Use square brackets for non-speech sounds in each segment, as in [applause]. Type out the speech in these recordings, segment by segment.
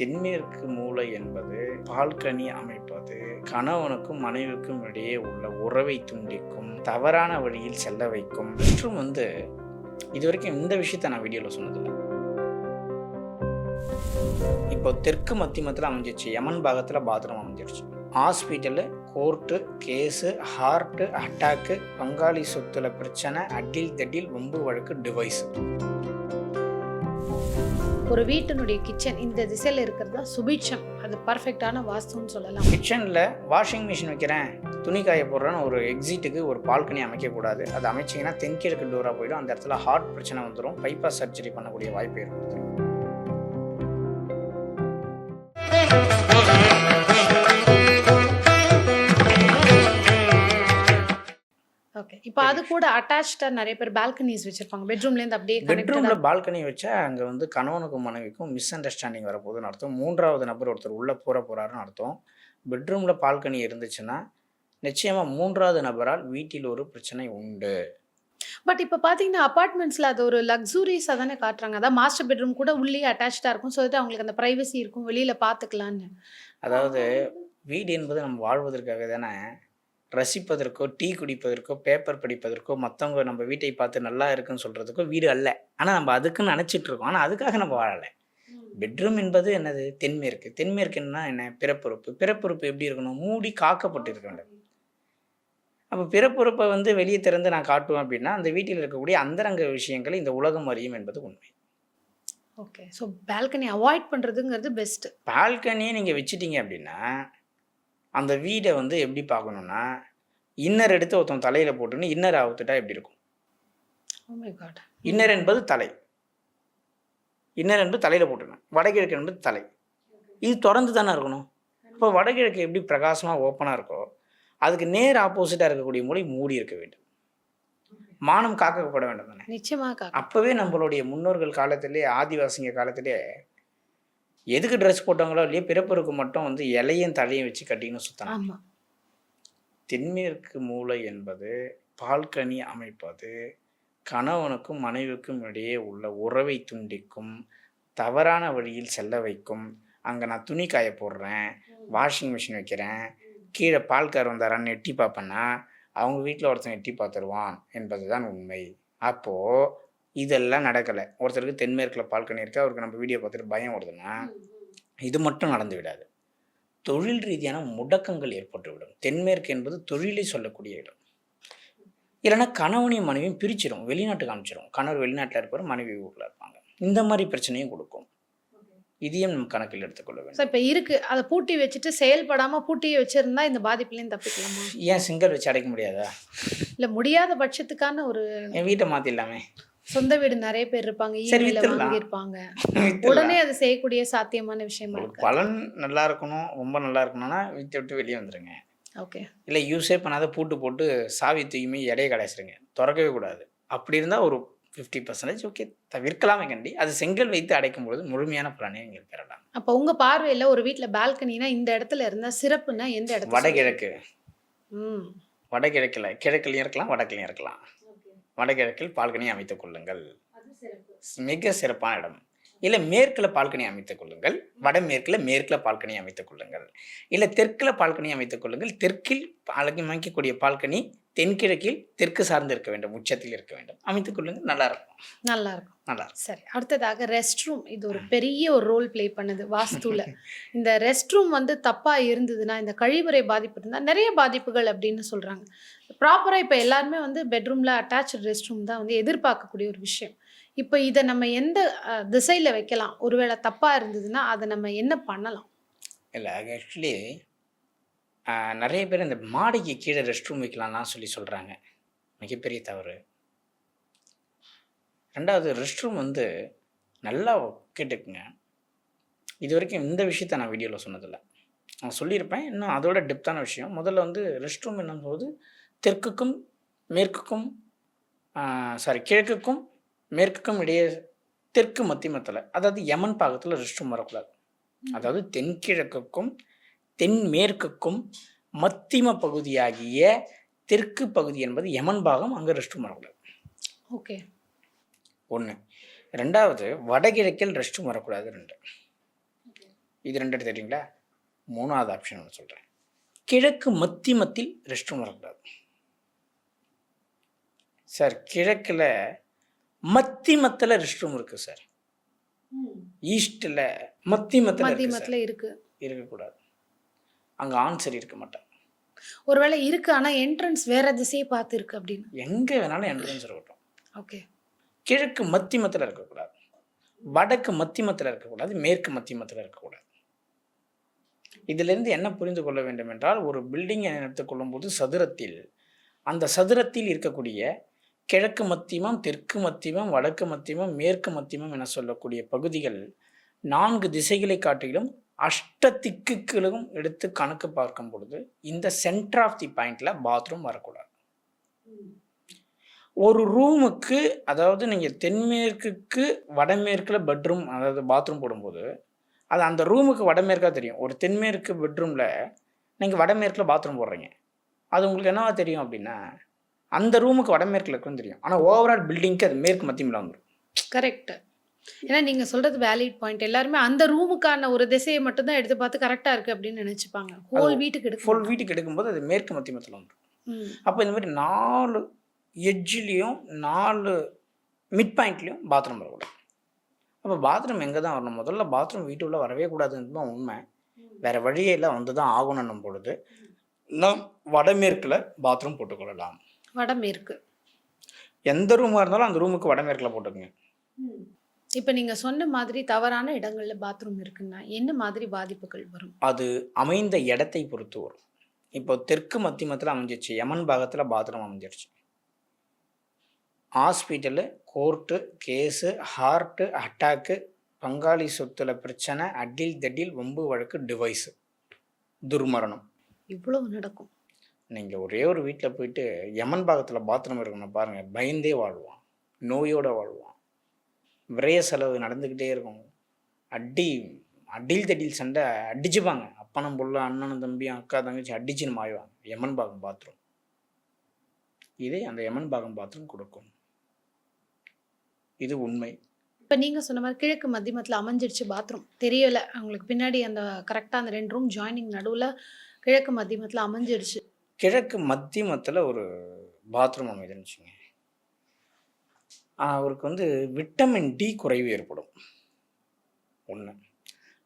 தென்மேற்கு மூளை என்பது பால்கனி அமைப்பது கணவனுக்கும் மனைவிக்கும் இடையே உள்ள உறவை துண்டிக்கும் தவறான வழியில் செல்ல வைக்கும். மற்றும் வந்து இது வரைக்கும் இந்த விஷயத்த நான் வீடியோவில் சொன்னதில்லை. இப்போ தெற்கு மத்தியமத்தில் அமைஞ்சிச்சு யமன் பாகத்தில் bathroom அமைஞ்சிருச்சு. Hospital court case heart attack பங்காளி சொத்துல பிரச்சனை அடில் தடில் வம்பு வழக்கு டிவைஸ் ஒரு வீட்டினுடைய கிச்சன் இந்த திசையில் இருக்கிறது தான் சுபிட்சம். அது பர்ஃபெக்டான வாஸ்துன்னு சொல்லலாம். கிச்சனில் வாஷிங் மிஷின் வைக்கிறேன். துணி காய போடுறேன்னு ஒரு எக்ஸிட்டுக்கு ஒரு பால்கனி அமைக்கக்கூடாது. அது அமைச்சிங்கன்னா தென்கிழக்கு டோராக போயிடும். அந்த இடத்துல ஹார்ட் பிரச்சனை வந்துடும் பைபாஸ் சர்ஜரி பண்ணக்கூடிய வாய்ப்பு ஏற்படுது. அது கூட அட்டாச்சா நிறைய பேர் பால்கனிஸ் வச்சிருப்பாங்க. பெட்ரூம்ல இருந்து அப்படியே பெட்ரூமில் பால்கனி வச்சா அங்கே வந்து கணவனுக்கும் மனைவிக்கும் மிஸ் அண்டர்ஸ்டாண்டிங் வரப்போகுதுன்னு அர்த்தம். மூன்றாவது நபர் ஒருத்தர் உள்ளே போகிற போகிறாருன்னு அர்த்தம். பெட்ரூமில் பால்கனி இருந்துச்சுன்னா நிச்சயமாக மூன்றாவது நபரால் வீட்டில் ஒரு பிரச்சனை உண்டு. பட் இப்போ பாத்தீங்கன்னா அபார்ட்மெண்ட்ஸ்ல அது ஒரு லக்ஸூரியஸாக தானே காட்டுறாங்க. அதான் மாஸ்டர் பெட்ரூம் கூட உள்ளே அட்டாச்சா இருக்கும். ஸோ அவங்களுக்கு அந்த ப்ரைவசி இருக்கும். வெளியில பாத்துக்கலாம்னு. அதாவது வீடு என்பது நம்ம வாழ்வதற்காக தானே ரசிப்பதற்கோ டீ குடிப்பதற்கோ பேப்பர் படிப்பதற்கோ மற்றவங்க நம்ம வீட்டை பார்த்து நல்லா இருக்குன்னு சொல்கிறதுக்கோ வீடு அல்ல. ஆனால் நம்ம அதுக்குன்னு நினச்சிட்டு இருக்கோம். ஆனால் அதுக்காக நம்ம வாழலை. பெட்ரூம் என்பது என்னது? தென்மேற்கு. தென்மேற்குன்னா என்ன? பிறப்புறுப்பு. பிறப்புறுப்பு எப்படி இருக்கணும்? மூடி காக்கப்பட்டு இருக்க வேண்டும். அப்போ பிறப்புறுப்பை வந்து வெளியே திறந்து நான் காட்டுவேன் அப்படின்னா அந்த வீட்டில் இருக்கக்கூடிய அந்தரங்க விஷயங்களை இந்த உலகம் அறியும் என்பது உண்மை. ஓகே ஸோ பால்கனி அவாய்ட் பண்றதுங்கிறது பெஸ்ட் பால்கனியை நீங்கள் வச்சிட்டீங்க அப்படின்னா அந்த வீடை வந்து எப்படி பார்க்கணுன்னா இன்னர் எடுத்து ஒருத்தன் தலையில் போட்டுன்னு இன்னர் அவுத்துட்டா எப்படி இருக்கும்? காட் இன்னர் என்பது தலை. இன்னர் என்பது தலையில் போட்டுருணும் வடகிழக்கு என்பது தலை. இது தொடர்ந்து தானே இருக்கணும்? இப்போ வடகிழக்கு எப்படி பிரகாசமாக ஓப்பனாக இருக்கோ அதுக்கு நேர் ஆப்போசிட்டாக இருக்கக்கூடிய மூலை மூடி இருக்க வேண்டும். மானம் காக்கப்பட வேண்டும் தானே? நிச்சயமாக அப்போவே நம்மளுடைய முன்னோர்கள் காலத்திலே ஆதிவாசிங்க காலத்திலே எதுக்கு ட்ரெஸ் போட்டாங்களோ இல்லையோ பிறப்பருக்கு மட்டும் வந்து இலையும் தலையும் வச்சு கட்டின்னு சுத்தணும். தென்மேற்கு மூலை என்பது பால்கனி அமைப்பது கணவனுக்கும் மனைவிக்கும் இடையே உள்ள உறவை துண்டிக்கும் தவறான வழியில் செல்ல வைக்கும். அங்கே நான் துணி காய போடுறேன் வாஷிங் மிஷின் வைக்கிறேன் கீழே பால்கார் வந்தாரான்னு எட்டி பார்ப்பேன்னா அவங்க வீட்டில் ஒருத்தன் எட்டி பார்த்துருவான் என்பதுதான் உண்மை. அப்போது இதெல்லாம் நடக்கலை. ஒருத்தருக்கு தென்மேற்கில் பால்கனி இருக்கு அவருக்கு நம்ம வீடியோ பார்த்துட்டு பயம் வருதுன்னா இது மட்டும் நடந்து விடாது. தொழில் ரீதியான முடக்கங்கள் ஏற்பட்டுவிடும். தென்மேற்கு என்பது தொழிலை சொல்லக்கூடிய இடம். இல்லைன்னா கணவனையும் மனைவியும் பிரிச்சிடும் வெளிநாட்டுக்கு அனுப்பிச்சிடும் கணவர் வெளிநாட்டில் இருப்பார் மனைவி ஊரில் இருப்பாங்க. இந்த மாதிரி பிரச்சனையும் கொடுக்கும். இதையும் நம்ம கணக்கில் எடுத்துக்கொள்ள வேண்டும். இப்போ இருக்கு அதை பூட்டி வச்சுட்டு செயல்படாம பூட்டி வச்சிருந்தா இந்த பாதிப்புலேயும் தப்பிக்கலாமா? ஏன் சிங்கர் வச்சு அடைக்க முடியாதா? இல்ல முடியாத பட்சத்துக்கான ஒரு என் வீட்டை மாற்றிடலாமே சொந்த வீடு நிறைய பேர் இருப்பாங்க வித்துடலாம். வாங்கியிருப்பாங்க. உடனே அது செய்யக்கூடிய சாத்தியமான விஷயமா இருக்கு. பலன் நல்லா இருக்கணும் ரொம்ப நல்லா இருக்கணும்னா வீட்டை விட்டு வெளியே வந்துடுங்க ஓகே. இல்லை யூஸே பண்ணாத பூட்டு போட்டு சாவி தூய்மை எடையை கடைசிருங்க திறக்கவே கூடாது. அப்படி இருந்தால் ஒரு ஃபிஃப்டி பர்சன்டேஜ் ஓகே தவிர்க்கலாமே கண்டி. அது செங்கல் வைத்து அடைக்கும் பொழுது முழுமையான பலனை நீங்கள் பெறலாம். அப்போ உங்க பார்வையில ஒரு வீட்ல பால்கனினா இந்த இடத்துல இருந்தா சிறப்புனா எந்த இடத்துல வடகிழக்கு. ம். வடகிழக்கில் கிழக்குலையும் இருக்கலாம் வடக்குலையும் இருக்கலாம். வடகிழக்கில் பால்கனி அமைத்துக் கொள்ளுங்கள். மிக சிறப்பான இடம். இல்லை மேற்கில் பால்கனி அமைத்துக் கொள்ளுங்கள் வடமேற்கில் மேற்கில் பால்கனி அமைத்துக் கொள்ளுங்கள். இல்லை தெற்கில் பால்கனி அமைத்துக் கொள்ளுங்கள். தெற்கில் அமைக்கக்கூடிய பால்கனி தென்கிழக்கில் தெற்கு சார்ந்து இருக்க வேண்டும் உச்சத்தில் இருக்க வேண்டும். அமைத்துக் கொள்ளுங்கள் நல்லா இருக்கும். நல்லா இருக்கும். நல்லா சரி அடுத்ததாக ரெஸ்ட் ரூம். இது ஒரு பெரிய ஒரு ரோல் ப்ளே பண்ணுது வாஸ்துல. [laughs] இந்த ரெஸ்ட் ரூம் வந்து தப்பா இருந்ததுன்னா இந்த கழிவறை பாதிப்பு இருந்தால் நிறைய பாதிப்புகள் அப்படின்னு சொல்றாங்க. ப்ராப்பரா இப்போ எல்லாருமே வந்து பெட்ரூம்ல அட்டாச் ரெஸ்ட் ரூம் தான் வந்து எதிர்பார்க்கக்கூடிய ஒரு விஷயம். இப்போ இதை நம்ம எந்த திசையில் வைக்கலாம்? ஒருவேளை தப்பாக இருந்ததுன்னா அதை நம்ம என்ன பண்ணலாம்? இல்லை ஆக்சுவலி நிறைய பேர் இந்த மாடிக்கு கீழே ரெஸ்ட் ரூம் வைக்கலாம்லாம் சொல்லி சொல்கிறாங்க மிகப்பெரிய தவறு. ரெண்டாவது ரெஸ்ட் ரூம் வந்து நல்லா கேட்டுக்குங்க. இது வரைக்கும் இந்த விஷயத்த நான் வீடியோவில் சொன்னதில்லை. நான் சொல்லியிருப்பேன். இன்னும் அதோட டெப்த்தான விஷயம். முதல்ல வந்து ரெஸ்ட் ரூம் என்னும்போது தெற்குக்கும் மேற்குக்கும் சாரி கிழக்குக்கும் மேற்குக்கும் இடையே தெற்கு மத்தியமத்தில் அதாவது யமன் பாகத்தில் ரெஸ்ட் ரூம் வரக்கூடாது. அதாவது தென்கிழக்குக்கும் தென்மேற்குக்கும் மத்திம பகுதியாகிய தெற்கு பகுதி என்பது யமன் பாகம் அங்கே ரெஸ்ட் ரூம் வரக்கூடாது. ஓகே. ஒன்று ரெண்டாவது வடகிழக்கில் ரெஸ்ட் ரூம் வரக்கூடாது ரெண்டு. இது ரெண்டு எடுத்துக்கிட்டீங்களா மூணாவது ஆப்ஷன் நான் சொல்கிறேன் கிழக்கு மத்தி மத்தில் ரெஸ்ட் ரூம் வரக்கூடாது. சார் கிழக்கில் மத்தி மத்தில் ரெஸ்ட் ரூம் இருக்குது சார் ஈஸ்ட்டில் மத்தி மத்தில் இருக்கு இருக்கக்கூடாது. அங்கே ஆண் சரி இருக்க மாட்டான். ஒருவேளை இருக்கு ஆனா என்ட்ரன்ஸ் வேற திசையை பார்த்து இருக்கு அப்படின்னு. எங்கே வேணாலும் என்ட்ரன்ஸ் இருக்கட்டும். ஓகே. கிழக்கு மத்திமத்தில் இருக்கக்கூடாது. வடக்கு மத்திமத்தில் இருக்கக்கூடாது. மேற்கு மத்திமத்தில் இருக்கக்கூடாது. இதிலிருந்து என்ன புரிந்து கொள்ள வேண்டும் என்றால் ஒரு பில்டிங்கை எடுத்துக்கொள்ளும் போது சதுரத்தில் அந்த சதுரத்தில் இருக்கக்கூடிய கிழக்கு மத்தியமம் தெற்கு மத்தியமம் வடக்கு மத்தியமம் மேற்கு மத்தியமம் என சொல்லக்கூடிய பகுதிகள் நான்கு திசைகளை காட்டிலும் அஷ்ட திக்குகளும் எடுத்து கணக்கு பார்க்கும் பொழுது இந்த சென்டர் ஆஃப் தி பாயிண்டில் பாத்ரூம் வரக்கூடாது. ஒரு ரூமுக்கு அதாவது நீங்கள் தென்மேற்குக்கு வடமேற்கில் பெட்ரூம் அதாவது பாத்ரூம் போடும்போது அது அந்த ரூமுக்கு வடமேற்காக தெரியும். ஒரு தென்மேற்கு பெட்ரூமில் நீங்கள் வடமேற்கில் பாத்ரூம் போடுறீங்க. அது உங்களுக்கு என்னவா தெரியும் அப்படின்னா அந்த ரூமுக்கு வடமேற்கில் இருக்குன்னு தெரியும். ஆனால் ஓவரால் பில்டிங்க்கு அது மேற்கு மத்தியமில் வந்துடும் கரெக்ட் ஏன்னா நீங்க சொல்றது வேலிட் பாயிண்ட் எல்லாருமே அந்த ரூமுக்கான ஒரு திசையை மட்டும் தான் எடுத்து பார்த்து கரெக்டா இருக்கு அப்படின்னு நினைச்சுப்பாங்க. ஹோல் வீட்டுக்கு எடுக்க ஃபுல் வீட்டுக்கு எடுக்கும்போது அது மேற்கு மத்தியமத்தில் வந்துடும் அப்போ இந்த மாதிரி நாலு எட்ஜ்லேயும் நாலு மிட் பாயிண்ட்லேயும் பாத்ரூம் வரக்கூடாது. அப்போ பாத்ரூம் எங்கே தான் வரணும்? முதல்ல பாத்ரூம் வீட்டுக்குள்ளே வரவே கூடாதுன்னு தான் உண்மை. வேறு வழியே இல்லை வந்து தான் ஆகணும் பொழுது நாம் வடமேற்கில் பாத்ரூம் போட்டுக்கொள்ளலாம் வடமேற்கு எந்த ரூமாக இருந்தாலும் அந்த ரூமுக்கு வடமேற்கில் போட்டுக்கோங்க. இப்போ நீங்க சொன்ன மாதிரி தவறான இடங்கள்ல பாத்ரூம் இருக்குன்னா என்ன மாதிரி பாதிப்புகள் வரும்? அது அமைந்த இடத்தை பொறுத்து வரும். இப்போ தெற்கு மத்தியமத்தில் அமைஞ்சிருச்சு. யமன் பாகத்தில் bathroom அமைஞ்சிருச்சு. Hospital court case heart attack பங்காளி சொத்துல பிரச்சனை அடில் தடில் வம்பு வழக்கு டிவைஸு துர்மரணம். இவ்வளவு நடக்கும். நீங்கள் ஒரே ஒரு வீட்டில் போயிட்டு யமன் பாகத்தில் பாத்ரூம் இருக்கணும் பாருங்கள் பயந்தே வாழ்வான். நோயோடு வாழ்வான். விரைய செலவு நடந்துக்கிட்டே இருக்கும். அடி அடியில் தடியில் சண்டை அடிச்சுப்பாங்க. அப்பனும் புள்ள அண்ணனும் தம்பியும் அக்கா தங்கச்சி அடிச்சுன்னு மாய்வாங்க. யமன் பாகம் பாத்ரூம் இதே அந்த யமன் பாகம் பாத்ரூம் கொடுக்கும். இது உண்மை. இப்போ நீங்கள் சொன்ன மாதிரி கிழக்கு மத்தியமத்தில் அமைஞ்சிருச்சு பாத்ரூம் தெரியலை. அவங்களுக்கு பின்னாடி அந்த கரெக்டாக அந்த ரெண்டு ரூம் ஜாயினிங் நடுவில் கிழக்கு மத்தியமத்தில் அமைஞ்சிருச்சு. கிழக்கு மத்தியமத்தில் ஒரு பாத்ரூம் அமைதுன்னு வச்சுங்க அவருக்கு வந்து விட்டமின் டி குறைவு ஏற்படும். ஒன்று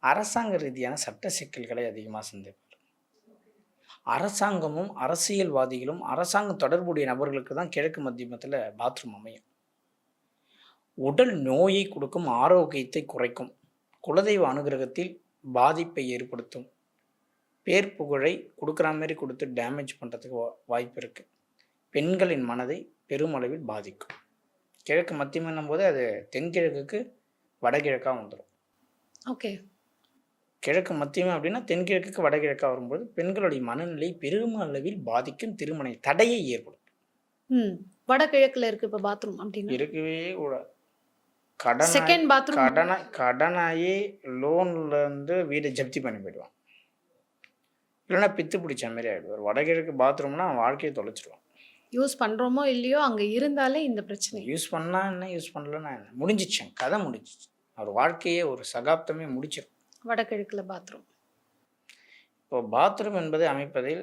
அரசாங்க ரீதியான சட்ட சிக்கல்களை அதிகமாக சந்திப்பார். அரசாங்கமும் அரசியல்வாதிகளும் அரசாங்கம் தொடர்புடைய நபர்களுக்கு தான் கிழக்கு மத்தியமத்தில் பாத்ரூம் அமையும். உடல் நோயை கொடுக்கும் ஆரோக்கியத்தை குறைக்கும். குலதெய்வ அனுகிரகத்தில் பாதிப்பை ஏற்படுத்தும். பேர் புகழை கொடுக்குற மாதிரி கொடுத்து டேமேஜ் பண்ணுறதுக்கு வாய்ப்பு இருக்குது பெண்களின் மனதை பெருமளவில் பாதிக்கும். கிழக்கு மத்தியமன்னும் போது அது தென்கிழக்குக்கு வடகிழக்காக வந்துடும் ஓகே கிழக்கு மத்தியமம் அப்படின்னா தென்கிழக்குக்கு வடகிழக்காக வரும்போது பெண்களுடைய மனநிலை பெருமளவில் பாதிக்கும் திருமண தடையை ஏற்படும். வடகிழக்குல இருக்கு இப்போ பாத்ரூம் அப்படின்னு? இருக்கவே கூடாது கடன் செகண்ட் பாத்ரூம் கடனை கடனாகி லோன்ல இருந்து வீடை ஜப்தி பண்ணி போயிடுவான் இல்லைன்னா பித்து பிடிச்ச மாதிரி ஆகிடுவார் வடகிழக்கு பாத்ரூம்னா அவன் வாழ்க்கையை தொலைச்சிடுவான் யூஸ் பண்றோமோ இல்லையோ அங்க இருந்தாலே இந்த பிரச்சனை. யூஸ் பண்ணா என்ன? யூஸ் பண்ணலன்னா என்ன? முடிஞ்சிச்சேன் கதை முடிஞ்சிச்சு. அவர் வாழ்க்கையே ஒரு சகாப்தமே முடிச்சிடும் வடகிழக்குல பாத்ரூம். இப்போ பாத்ரூம் என்பதை அமைப்பதில்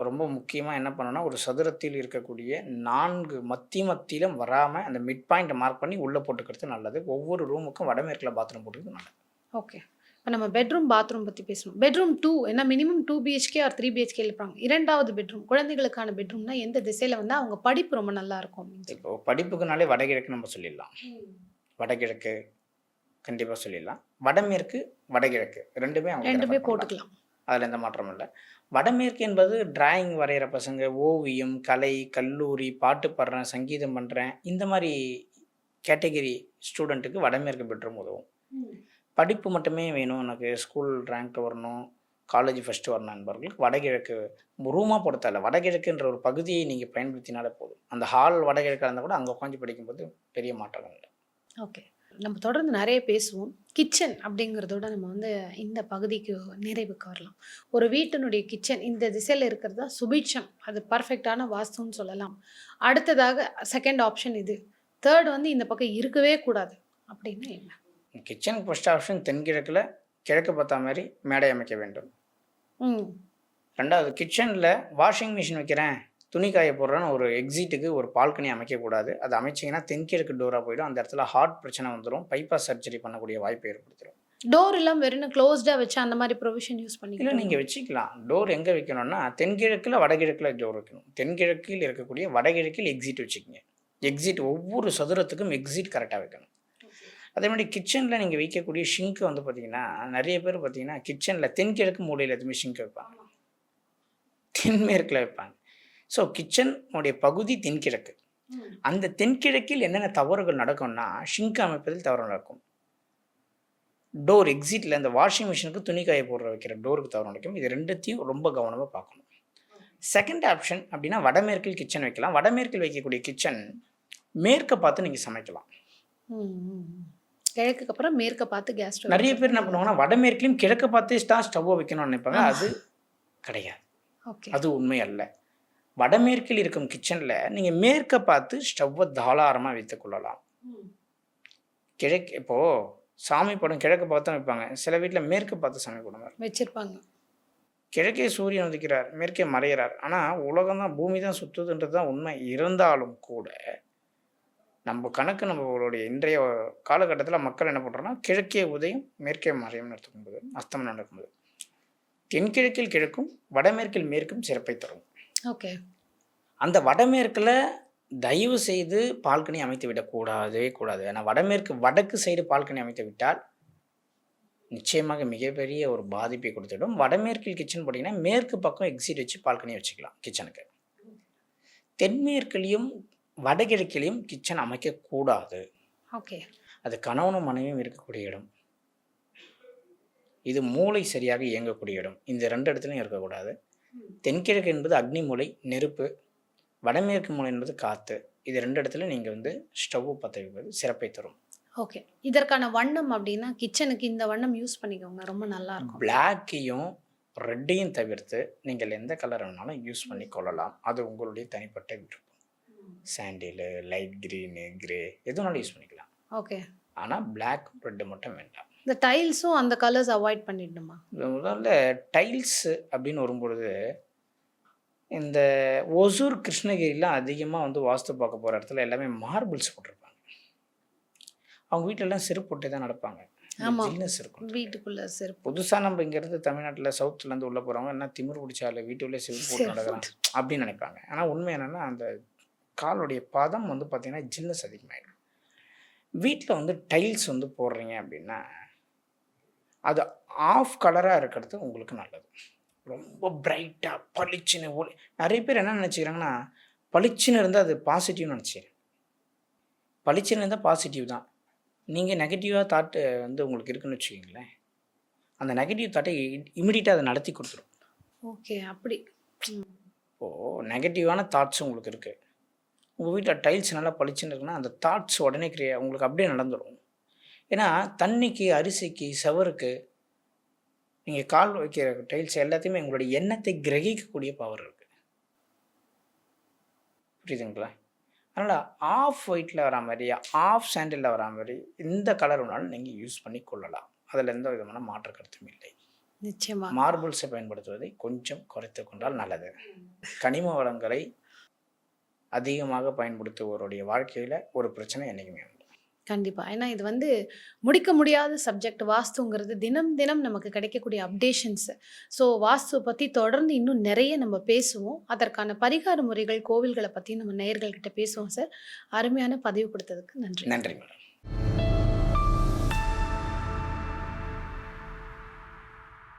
ரொம்ப முக்கியமாக என்ன பண்ணணும்னா ஒரு சதுரத்தில் இருக்கக்கூடிய நான்கு மத்தி மத்தியிலும் வராமல் அந்த மிட் பாயிண்ட்டை மார்க் பண்ணி உள்ளே போட்டுக்கிறது நல்லது. ஒவ்வொரு ரூமுக்கும் வடமேற்கில் பாத்ரூம் போட்டுக்கிறது நல்லது. ஓகே இப்போ நம்ம பெட்ரூம் பாத்ரூம் பற்றி பேசணும். பெட்ரூம் டூ ஏன்னா minimum two BHK or three BHK இருப்பாங்க. இரண்டாவது பெட்ரூம் குழந்தைகளுக்கான பெட்ரூம்னா எந்த திசையில் வந்து அவங்க படிப்பு ரொம்ப நல்லா இருக்கும். இப்போ படிப்புக்குனாலே வடகிழக்கு நம்ம சொல்லிடலாம். வடகிழக்கு கண்டிப்பாக சொல்லிடலாம். வடமேற்கு வடகிழக்கு ரெண்டுமே அவங்க ரெண்டுமே. போட்டுக்கலாம். அதில் எந்த மாற்றமும் இல்லை. வடமேற்கு என்பது டிராயிங் வரைகிற பசங்க ஓவியம் கலை கல்லூரி பாட்டு பாடுறேன் சங்கீதம் பண்ணுறேன் இந்த மாதிரி கேட்டகரி ஸ்டூடெண்ட்டுக்கு வடமேற்கு பெட்ரூம் உதவும். படிப்பு மட்டுமே வேணும். எனக்கு ஸ்கூல் ரேங்க் வரணும். காலேஜ் ஃபஸ்ட்டு வரணும் நண்பர்களுக்கு. வடகிழக்கு ரூமாக பொறுத்தல வடகிழக்குன்ற ஒரு பகுதியை நீங்கள் பயன்படுத்தினாலே போதும். அந்த ஹால் வடகிழக்காக இருந்தால் கூட அங்கே உட்காந்து படிக்கும்போது பெரிய மாற்றம் இல்லை. ஓகே நம்ம தொடர்ந்து நிறைய பேசுவோம். கிச்சன் அப்படிங்கிறதோட நம்ம வந்து இந்த பகுதிக்கு நிறைவுக்கு வரலாம். ஒரு வீட்டினுடைய கிச்சன் இந்த திசையில் இருக்கிறது தான் சுபிட்சம். அது பர்ஃபெக்டான வாஸ்துன்னு சொல்லலாம். அடுத்ததாக செகண்ட் ஆப்ஷன் இது. தேர்ட் வந்து இந்த பக்கம் இருக்கவே கூடாது. அப்படின்னா என்ன? கிச்சனுக்கு ஃபஸ்ட் ஆப்ஷன் தென்கிழக்கில் கிழக்கு பார்த்தா மாதிரி மேடை அமைக்க வேண்டும். ரெண்டாவது கிச்சனில் வாஷிங் மிஷின் வைக்கிறேன். துணி காய போடுறேன்னு ஒரு எக்ஸிட்டுக்கு ஒரு பால்கனி அமைக்கக்கூடாது. அது அமைச்சிங்கன்னா தென்கிழக்கு டோராக போயிடும். அந்த இடத்துல ஹார்ட் பிரச்சனை வந்துடும் பைபாஸ் சர்ஜரி பண்ணக்கூடிய வாய்ப்பை ஏற்படுத்திடும் டோர் எல்லாம் வெறும் க்ளோஸ்டாக வச்சு அந்த மாதிரி ப்ரொவிஷன் யூஸ் இல்லை பண்ணிக்கலாம் நீங்கள் வச்சுக்கலாம். டோர் எங்கே வைக்கணும்னா தென்கிழக்கில் வடகிழக்கில் டோர் வைக்கணும். தென்கிழக்கில் இருக்கக்கூடிய வடகிழக்கில் எக்ஸிட் வச்சுக்கோங்க. எக்ஸிட் ஒவ்வொரு சதுரத்துக்கும் எக்ஸிட் கரெக்டாக வைக்கணும். அதே மாதிரி கிச்சனில் நீங்கள் வைக்கக்கூடிய ஷிங்க் வந்து பார்த்தீங்கன்னா நிறைய பேர் பார்த்தீங்கன்னா கிச்சனில் தென்கிழக்கு மூலையில் எதுவுமே ஷிங்க் வைப்பாங்க. தென்மேற்கில் வைப்பாங்க. ஸோ கிச்சன் உடைய பகுதி தென்கிழக்கு. அந்த தென்கிழக்கில் என்னென்ன தவறுகள் நடக்கும்னா ஷிங்க் அமைப்பதில் தவறு நடக்கும். டோர் எக்ஸிட்டில் இந்த வாஷிங் மிஷினுக்கு துணி காய போடுற வைக்கிற டோருக்கு தவறு நடக்கும். இது ரெண்டுத்தையும் ரொம்ப கவனமாக பார்க்கணும். செகண்ட் ஆப்ஷன் அப்படின்னா வடமேற்கில் கிச்சன் வைக்கலாம். வடமேற்கில் வைக்கக்கூடிய கிச்சன் மேற்க பார்த்து நீங்கள் சமைக்கலாம். கிழக்குக்கு அப்புறம் மேற்க பார்த்து கேஸ் ஸ்டவ் நிறைய பேர் என்ன பண்ணுவாங்கன்னா வடமேற்கிலையும் கிழக்க பார்த்தே தான் ஸ்டவ்வை வைக்கணும்னு நினைப்பாங்க. அது கிடையாது. ஓகே. அது உண்மை அல்ல. வடமேற்கில் இருக்கும் கிச்சனில் நீங்கள் மேற்க பார்த்து ஸ்டவ்வை தாராளமாக வைத்துக் கொள்ளலாம். கிழக்கு இப்போது சாமி படம் கிழக்கு பார்த்து வைப்பாங்க. சில வீட்டில் மேற்கு பார்த்து சாமி படம். வச்சிருப்பாங்க. கிழக்கே சூரியன் உதிக்கிறார் மேற்கே மறைகிறார் ஆனால் உலகம் தான் பூமி தான் சுற்றுதுன்றது தான் உண்மை. இருந்தாலும் கூட நம்ம கணக்கு நம்மளுடைய இன்றைய காலகட்டத்தில் மக்கள் என்ன பண்ணுறோன்னா கிழக்கே உதயம் மேற்கே மறையும் நடத்தும்போது அஸ்தமனம் நடக்கும்போது தென்கிழக்கில் கிழக்கும் வடமேற்கில் மேற்கும் சிறப்பை தரும். ஓகே. அந்த வடமேற்கில் தயவு செய்து பால்கனி அமைத்து விடக்கூடாதே கூடாது ஏன்னா வடமேற்கு வடக்கு சைடு பால்கனி அமைத்து விட்டால் நிச்சயமாக மிகப்பெரிய ஒரு பாதிப்பை கொடுத்துடும் வடமேற்கில் கிச்சன் போட்டிங்கன்னா மேற்கு பக்கம் எக்ஸிட் வச்சு பால்கனி வச்சுக்கலாம் கிச்சனுக்கு தென்மேற்குலேயும் வடகிழக்கிலையும் கிச்சன் அமைக்கக்கூடாது. ஓகே. அது கணவனும் மனைவியும் இருக்கக்கூடிய இடம். இது மூளை சரியாக இயங்கக்கூடிய இடம். இந்த ரெண்டு இடத்துலையும் இருக்கக்கூடாது. தென்கிழக்கு என்பது அக்னி மூலை நெருப்பு. வடமேற்கு மூலை என்பது காற்று இது ரெண்டு இடத்துல நீங்கள் வந்து ஸ்டவ் பற்ற வைப்பது சிறப்பை தரும். ஓகே. இதற்கான வண்ணம் அப்படின்னா கிச்சனுக்கு இந்த வண்ணம் யூஸ் பண்ணிக்கோங்க. ரொம்ப நல்லா இருக்கும். பிளாக்கையும் ரெட்டையும் தவிர்த்து நீங்கள் எந்த கலர் வேணாலும் யூஸ் பண்ணி கொள்ளலாம் அது உங்களுடைய தனிப்பட்ட விருப்பம். சாண்டிலு லைட் க்ரீனு கிரே எதுனாலும் யூஸ் பண்ணிக்கலாம். ஓகே ஆனால் பிளாக் ரெட்டு மட்டும் வேண்டாம். இந்த டைல்ஸும் அந்த கலர்ஸ் அவாய்ட் பண்ணிடணுமா? முதல்ல டைல்ஸு அப்படின்னு வரும்பொழுது இந்த ஒசூர் கிருஷ்ணகிரிலாம் அதிகமாக வந்து வாஸ்து பார்க்க போகிற இடத்துல எல்லாமே மார்பிள்ஸ் போட்டிருப்பாங்க. அவங்க வீட்டிலலாம் செருப்பு போட்டு தான் நடப்பாங்க. ஜில்னஸ் இருக்கும் வீட்டுக்குள்ள செருப்பு. புதுசாக நம்ம இங்கேருந்து தமிழ்நாட்டில் சவுத்துலேருந்து உள்ளே போகிறவங்க என்ன திமிர் பிடிச்சால வீட்டுக்குள்ளே செருப்பு போட்டு நடக்கிறாங்க அப்படின்னு நினைப்பாங்க. ஆனால் உண்மை என்னென்னா அந்த காலுடைய பதம் வந்து பார்த்திங்கன்னா ஜில்னஸ் அதிகமாகிடும் வீட்டில் வந்து டைல்ஸ் வந்து போடுறீங்க அப்படின்னா அது ஆஃப் கலராக இருக்கிறது உங்களுக்கு நல்லது. ரொம்ப பிரைட்டாக பளிச்சுன்னு ஒளி நிறைய பேர் என்ன நினச்சிக்கிறாங்கன்னா பளிச்சுன்னு இருந்தால் அது பாசிட்டிவ்னு நினச்சிக்கிறேன். பளிச்சுன்னு இருந்தால் பாசிட்டிவ் தான். நீங்கள் நெகட்டிவாக தாட்டு வந்து உங்களுக்கு இருக்குன்னு வச்சுக்கிங்களேன். அந்த நெகட்டிவ் தாட்டை இமிடியட்டாக அதை நடத்தி கொடுத்துரும். ஓகே அப்படி. இப்போது நெகட்டிவான தாட்ஸ் உங்களுக்கு இருக்குது உங்கள் வீட்டில் டைல்ஸ் நல்லா பளிச்சுன்னு இருக்குன்னா அந்த தாட்ஸ் உடனே கிரியா உங்களுக்கு அப்படியே நடந்துடும் ஏன்னா தண்ணிக்கு அரிசிக்கு செவருக்கு நீங்கள் கால் வைக்கிற டைல்ஸ் எல்லாத்தையுமே உங்களுடைய எண்ணத்தை கிரகிக்கக்கூடிய பவர் இருக்குது புரியுதுங்களா? அதனால் ஆஃப் ஒயிட்டில் வரா மாதிரி ஆஃப் சாண்டிலில் வரா மாதிரி இந்த கலர் வேணாலும் நீங்கள் யூஸ் பண்ணி கொள்ளலாம். அதில் எந்த விதமான மாற்று கருத்தும் இல்லை. நிச்சயமா. மார்பிள்ஸை பயன்படுத்துவதை கொஞ்சம் குறைத்து கொண்டால் நல்லது. கனிம வளங்களை அதிகமாக பயன்படுத்துவோருடைய வாழ்க்கையில் ஒரு பிரச்சனை என்றைக்குமே உண்டு. கண்டிப்பா. ஏன்னா இது வந்து முடிக்க முடியாத சப்ஜெக்ட் வாஸ்துங்கிறது தினம் தினம் நமக்கு கிடைக்கக்கூடிய அப்டேஷன்ஸ் ஸோ வாஸ்து பற்றி தொடர்ந்து இன்னும் நிறைய நம்ம பேசுவோம். அதற்கான பரிகார முறைகள் கோவில்களை பற்றி நம்ம நேயர்கள்கிட்ட பேசுவோம் சார் அருமையான பதிவு கொடுத்ததுக்கு நன்றி. நன்றி மேடம்.